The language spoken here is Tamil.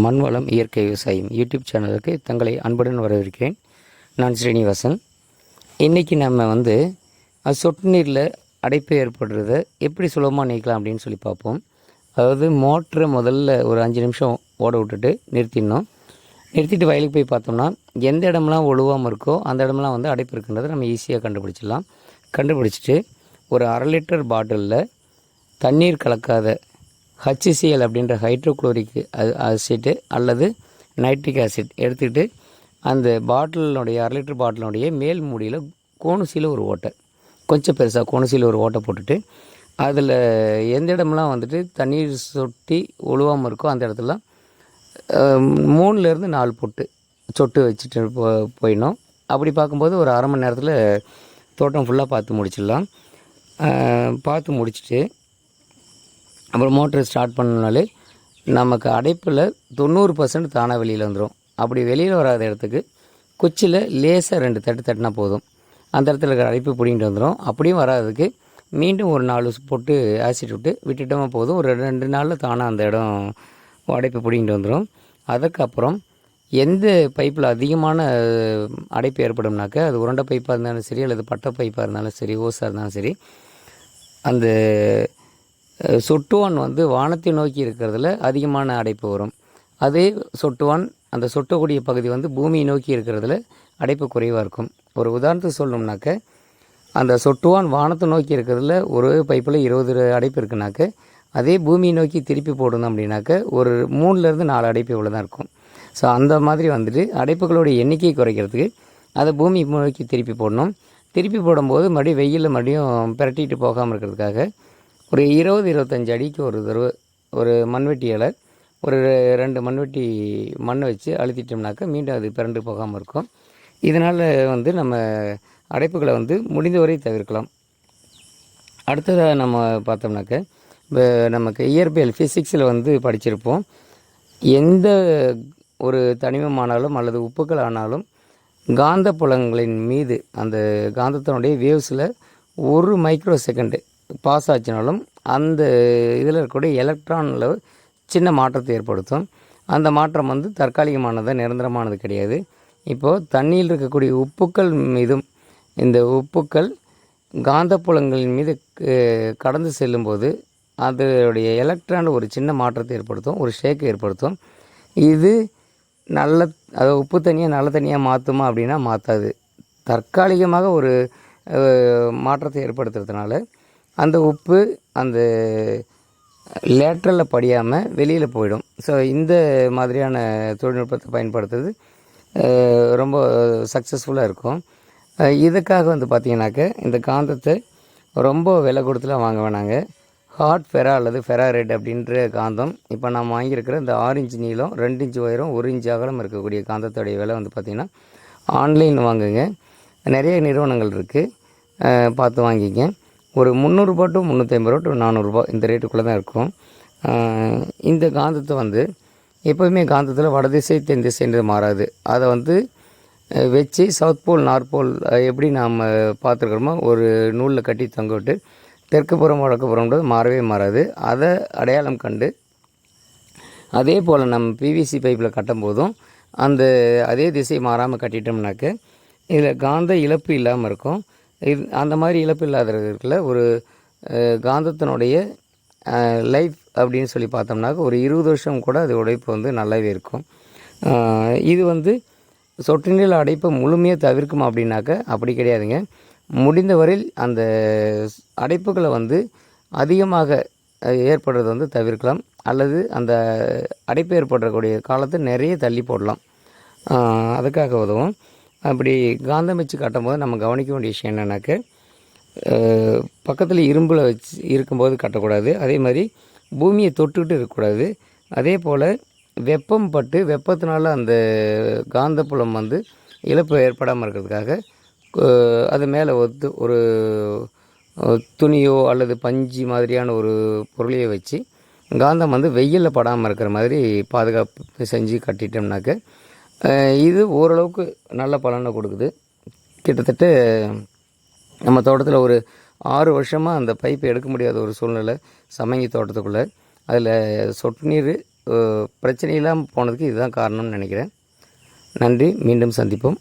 மண்வளம் இயற்கை விவசாயம் யூடியூப் சேனலுக்கு தங்களை அன்புடன் வரவேற்கிறேன். நான் ஸ்ரீனிவாசன். இன்றைக்கி நம்ம வந்து சொட்டு நீரில் அடைப்பு ஏற்படுறத எப்படி சுலபமாக நீக்கலாம் அப்படின்னு சொல்லி பார்ப்போம். அதாவது மோட்டரை முதல்ல ஒரு அஞ்சு நிமிஷம் ஓட விட்டுட்டு நிறுத்திடணும். நிறுத்திட்டு வயலுக்கு போய் பார்த்தோம்னா எந்த இடம்லாம் ஒழுவாமல் இருக்கோ அந்த இடம்லாம் வந்து அடைப்பு இருக்குன்றதை நம்ம ஈஸியாக கண்டுபிடிச்சிடலாம். கண்டுபிடிச்சிட்டு ஒரு அரை லிட்டர் பாட்டிலில் தண்ணீர் கலக்காத ஹச்சிசிஎல் அப்படின்ற ஹைட்ரோக்ளோரிக் ஆசிட்டு அல்லது நைட்ரிக் ஆசிட் எடுத்துக்கிட்டு அந்த பாட்டிலினுடைய அரை லிட்டர் பாட்டிலினுடைய மேல் மூடியில் கோணுசியில் ஒரு ஓட்டை கொஞ்சம் பெருசாக கோணுசியில் ஒரு ஓட்டை போட்டுட்டு அதில் எந்த இடம்லாம் வந்துட்டு தண்ணீர் சொட்டி ஒழுவாமல் இருக்கோ அந்த இடத்துல மூணுலேருந்து நாலு பொட்டு சொட்டு வச்சுட்டு போ போயிடணும். அப்படி பார்க்கும்போது ஒரு அரை மணி நேரத்தில் தோட்டம் ஃபுல்லாக பார்த்து முடிச்சிடலாம். பார்த்து முடிச்சுட்டு அப்புறம் மோட்டர் ஸ்டார்ட் பண்ணனாலே நமக்கு அடைப்பில் தொண்ணூறு பர்சன்ட் தானாக வெளியில் வந்துடும் அப்படி வெளியில் வராத இடத்துக்கு குச்சியில் லேசாக ரெண்டு தட்டு தட்டினா போதும். அந்த இடத்துல இருக்கிற அடைப்பு பிடிங்கிட்டு வந்துடும் அப்படியும் வராததுக்கு மீண்டும் ஒரு நாலு போட்டு ஆசிட் விட்டு விட்டுட்டோமா போதும். ஒரு ரெண்டு நாளில் தானாக அந்த இடம் அடைப்பு பிடிங்கிட்டு வந்துடும் அதுக்கப்புறம் எந்த பைப்பில் அதிகமான அடைப்பு ஏற்படும்னாக்க அது உருண்டை பைப்பாக இருந்தாலும் சரி அல்லது பட்டை பைப்பாக இருந்தாலும் சரி ஓஸாக இருந்தாலும் சரி அந்த சொட்டுவான் வந்து வானத்தை நோக்கி இருக்கிறதுல அதிகமான அடைப்பு வரும். அதே சொட்டுவான் அந்த சொட்டக்கூடிய பகுதி வந்து பூமியை நோக்கி இருக்கிறதுல அடைப்பு குறைவாக இருக்கும். ஒரு உதாரணத்துக்கு சொல்லணும்னாக்க அந்த சொட்டுவான் வானத்தை நோக்கி இருக்கிறதுல ஒரு பைப்பில் இருபது அடைப்பு இருக்குனாக்க அதே பூமியை நோக்கி திருப்பி போடணும் அப்படின்னாக்க ஒரு மூணுலேருந்து நாலு அடைப்பு இவ்வளோ தான் இருக்கும். ஸோ அந்த மாதிரி வந்துட்டு அடைப்புகளோட எண்ணிக்கையை குறைக்கிறதுக்கு அதை பூமி நோக்கி திருப்பி போடணும். திருப்பி போடும்போது மறுபடியும் வெயிலில் மறுபடியும் பிரட்டிட்டு போகாமல் இருக்கிறதுக்காக ஒரு இருபது இருபத்தஞ்சு அடிக்கு ஒரு தடவை ஒரு மண்வெட்டியால் ஒரு ரெண்டு மண்வெட்டி மண்ணை வச்சு அழுத்திட்டோம்னாக்கா மீண்டும் அது பிறண்டு போகாமல் இருக்கும். இதனால் வந்து நம்ம அடைப்புகளை வந்து முடிந்தவரை தவிர்க்கலாம். அடுத்ததாக நம்ம பார்த்தோம்னாக்க இப்போ நமக்கு இயற்பியல் ஃபிசிக்ஸில் வந்து படிச்சிருப்போம். எந்த ஒரு தனிமமானாலும் அல்லது உப்புக்கள் ஆனாலும் காந்த புலங்களின் மீது அந்த காந்தத்தினுடைய வேவ்ஸில் ஒரு மைக்ரோ செகண்டு பாஸ் ஆச்சுனாலும் அந்த இதில் இருக்கக்கூடிய எலக்ட்ரானில் சின்ன மாற்றத்தை ஏற்படுத்தும். அந்த மாற்றம் வந்து தற்காலிகமானது நிரந்தரமானது கிடையாது. இப்போது தண்ணியில் இருக்கக்கூடிய உப்புக்கள் மீதும் இந்த உப்புக்கள் காந்தப்புலங்களின் மீது க- கடந்து செல்லும்போது அதனுடைய எலக்ட்ரான் ஒரு சின்ன மாற்றத்தை ஏற்படுத்தும் ஒரு ஷேக்கை ஏற்படுத்தும். இது நல்ல அதாவது உப்பு தண்ணியாக நல்ல தண்ணியாக மாற்றுமா அப்படின்னா மாற்றாது தற்காலிகமாக ஒரு மாற்றத்தை ஏற்படுத்துறதுனால அந்த உப்பு அந்த லேட்ரலில் படியாமல் வெளியில் போயிடும். ஸோ இந்த மாதிரியான தொழில்நுட்பத்தை பயன்படுத்துறது ரொம்ப சக்ஸஸ்ஃபுல்லாக இருக்கும். இதுக்காக வந்து பார்த்தீங்கன்னாக்க இந்த காந்தத்தை ரொம்ப விலை கொடுத்துலாம் வாங்க வேணாங்க. ஹாட் ஃபெரா அல்லது ஃபெராரெட் அப்படின்ற காந்தம் இப்போ நான் வாங்கியிருக்கிற இந்த ஆறு இன்ச் நீளம் ரெண்டு இன்ச் உயரம் ஒரு இன்ச் அகலம் இருக்கக்கூடிய காந்தத்துடைய விலை வந்து பார்த்திங்கன்னா ஆன்லைன் வாங்குங்க. நிறைய நிறுவனங்கள் இருக்குது பார்த்து வாங்கிங்க ஒரு முந்நூறுரூபா டு முந்நூற்றி ஐம்பது ரூபா டு நானூறுரூபா இந்த ரேட்டுக்குள்ளே தான் இருக்கும். இந்த காந்தத்தை வந்து எப்போவுமே காந்தத்தில் வடதிசை தென் திசைன்றது மாறாது. அதை வந்து வச்சு சவுத் போல் நார்த் போல் எப்படி நாம் பார்த்துருக்குறோமோ ஒரு நூலில் கட்டி தொங்க விட்டு தெற்கு புறம் வடக்கு புறம்ன்றது மாறவே மாறாது. அதை அடையாளம் கண்டு அதே போல் நம்ம பிவிசி பைப்பில் கட்டும் போதும் அந்த அதே திசை மாறாமல் கட்டிட்டோம்னாக்க இதில் காந்த இழப்பு இல்லாமல் இருக்கும். இது அந்த மாதிரி இழப்பு இல்லாதவர்களில் ஒரு காந்தத்தினுடைய லைஃப் அப்படின்னு சொல்லி பார்த்தோம்னாக்க ஒரு இருபது வருஷம் கூட அது உடைப்பு வந்து நல்லாவே இருக்கும். இது வந்து சொட்டு நீர் அடைப்பை முழுமையாக தவிர்க்குமா அப்படின்னாக்க அப்படி கிடையாதுங்க. முடிந்தவரையில் அந்த அடைப்புகளை வந்து அதிகமாக ஏற்படுறது ஏற்படுறதை வந்து தவிர்க்கலாம். அல்லது அந்த அடைப்பு ஏற்படக்கூடிய காலத்தை நிறைய தள்ளி போடலாம். அதுக்காக உதவும். அப்படி காந்தம் வச்சு காட்டும்போது நம்ம கவனிக்க வேண்டிய விஷயம் என்னென்னாக்க பக்கத்தில் இரும்பில் வச்சு இருக்கும்போது கட்டக்கூடாது. அதே மாதிரி பூமியை தொட்டுக்கிட்டு இருக்கக்கூடாது. அதே போல் வெப்பம் பட்டு வெப்பத்தினால அந்த காந்தப்புலம் வந்து இழப்பு ஏற்படாமல் இருக்கிறதுக்காக அது மேலே ஒத்து ஒரு துணியோ அல்லது பஞ்சு மாதிரியான ஒரு பொருளையோ வச்சு காந்தம் வந்து வெயிலில் படாமல் இருக்கிற மாதிரி பாதுகாப்பு செஞ்சு கட்டிட்டோம்னாக்க இது ஓரளவுக்கு நல்ல பலனை கொடுக்குது. கிட்டத்தட்ட நம்ம தோட்டத்தில் ஒரு ஆறு வருஷமாக அந்த பைப்பை எடுக்க முடியாத ஒரு சூழ்நிலை சமங்கி தோட்டத்துக்குள்ளே. அதில் சொட்டு நீர் பிரச்சனை இல்லாமல் போனதுக்கு இதுதான் காரணம்னு நினைக்கிறேன். நன்றி மீண்டும் சந்திப்போம்.